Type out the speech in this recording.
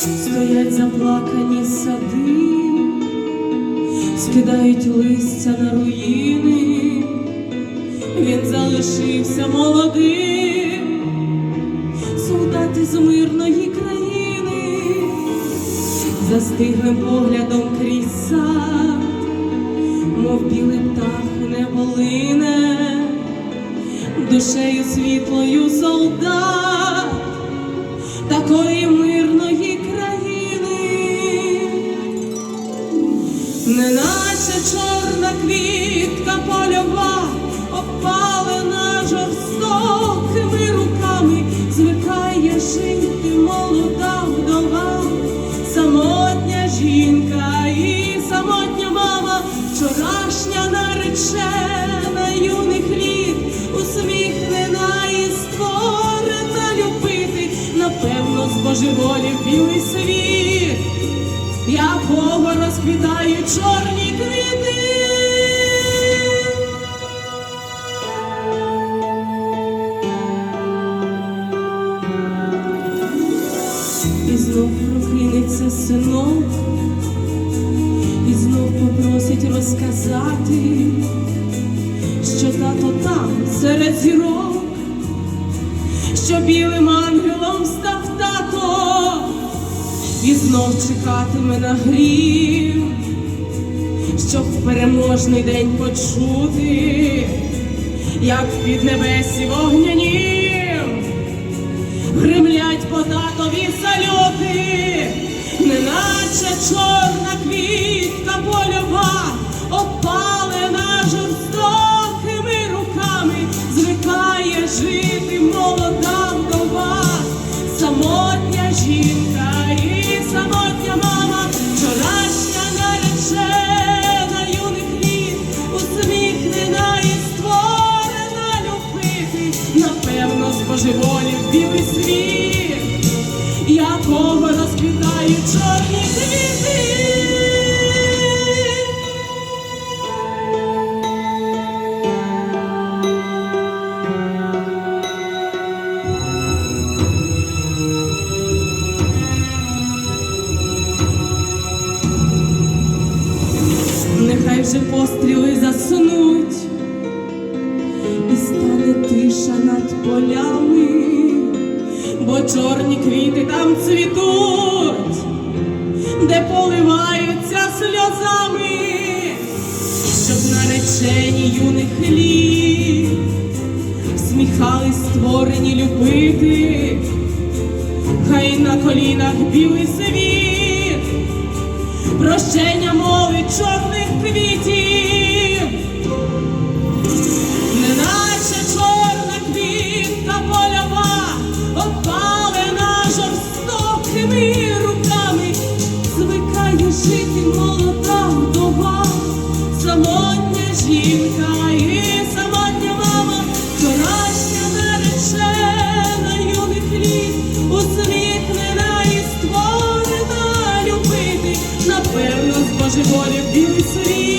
Стоять заплакані сади, скидають листя на руїни, він залишився молодим, солдати з мирної країни, застиглим поглядом крізь сад, мов білий птах душею світлою солдат такої мирної країни, неначе чорна квітка польова, опалена жорстокими руками, звикає жити молода вдова, самотня жінка і самотня мама, вчорашня наречена напевно, збожеволів білий світ, якого розквітають чорні квіти. І знов прокинеться синок, і знов попросить розказати, що тато там серед зірок, що білим ангелом став і знов чекатиме на грім, щоб в переможний день почути, як в піднебесі вогнянім гримлять по татові сальоти, неначе чорна квітка польова, опалена жорстокими руками, звикає жити напевно, збожеволів білий світ, якого розквітають чорні квіти. Нехай вже постріли заснуть, тиша над полями, бо чорні квіти там цвітуть, де поливаються сльозами, щоб наречені юних літ сміхались створені любити, хай на колінах білий світ прощення мовить чорних жити молода вдова, самотня жінка і самотня мама, вчорашня наречена юних літ, усміхнена і створена любити, напевно, з Божеволі білий світ,